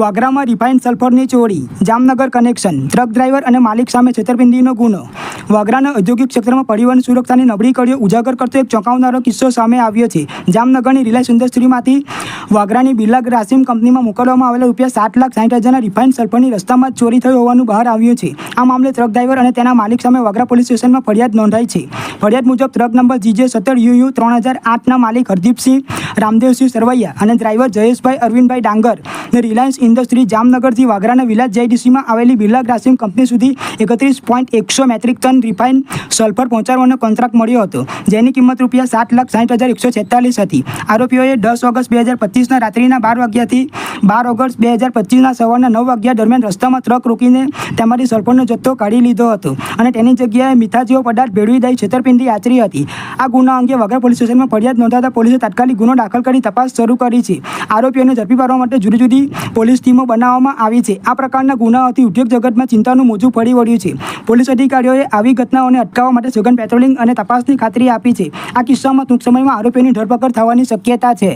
વાગરામાં refined સલ્ફરની ચોરી Jamnagar connection, truck driver અને માલિક સામે છેતરપિંડીનો ગુનો. વાગરાના ઔદ્યોગિક ક્ષેત્રમાં પરિવહન સુરક્ષાની નબળી કડીઓ ઉજાગર કરતો એક ચોંકાવનારો કિસ્સો સામે આવ્યો છે. જામનગરની રિલાયન્સ ઇન્ડસ્ટ્રીમાંથી વાગરાની બિરલા ગ્રાસિમ કંપનીમાં મોકલવામાં આવેલા રૂપિયા સાત લાખ સાઠ હજારના રિફાઇન્ડ સલ્ફરની રસ્તામાં ચોરી થઈ હોવાનું બહાર આવ્યું છે. આ મામલે ટ્રક ડ્રાઈવર અને તેના માલિક સામે વાગરા પોલીસ સ્ટેશનમાં ફરિયાદ નોંધાઈ છે. ફરિયાદ મુજબ ટ્રક નંબર જીજે સત્તર યુ ત્રણ હજાર આઠના માલિક હરદીપસિંહ, રામદેવસિંહ સરવૈયા અને ડ્રાઈવર જયેશભાઈ અરવિંદભાઈ ડાંગર ને રિલાયન્સ ઇન્ડસ્ટ્રી જામનગરથી વાગરાના વિલાસ જેડીસીમાં આવેલી બિરલા ગ્રાસિમ કંપની સુધી એકત્રીસ પોઈન્ટ એકસો મેટ્રિક ટન રિફાઇન સલ્ફર પહોંચાડવાનો કોન્ટ્રાક્ટ મળ્યો હતો, જેની કિંમત રૂપિયા સાત લાખ સાઠ હજાર એકસો છેતાલીસ હતી. આરોપીઓએ દસ ઓગસ્ટ બે હજાર પચીસના રાત્રિના બાર વાગ્યાથી બાર ઓગસ્ટ બે હજાર પચીસના સવારના નવ વાગ્યા દરમિયાન રસ્તામાં ટ્રક રોકીને તેમાંથી સલ્ફરનો જથ્થો કાઢી લીધો હતો અને તેની જગ્યાએ મીઠા જેવો પદાર્થ ભેળવી દઈ છેતરપિંડી આચરી હતી. આ ગુના અંગે વગર પોલીસ સ્ટેશનમાં ફરિયાદ નોંધાતા પોલીસે તાત્કાલિક ગુનો દાખલ કરી તપાસ શરૂ કરી છે. આરોપીઓને ઝડપી પાડવા માટે જુદી જુદી પોલીસ ટીમો બનાવવામાં આવી છે. આ પ્રકારના ગુનાઓથી ઉદ્યોગ જગતમાં ચિંતાનું મોજું ફરી વળ્યું છે. પોલીસ અધિકારીઓએ આવી ઘટનાઓને અટકાવવા માટે સઘન પેટ્રોલિંગ અને તપાસની ખાતરી આપી છે. આ કિસ્સામાં ટૂંક સમયમાં આરોપીઓની ધરપકડ થવાની શક્યતા છે.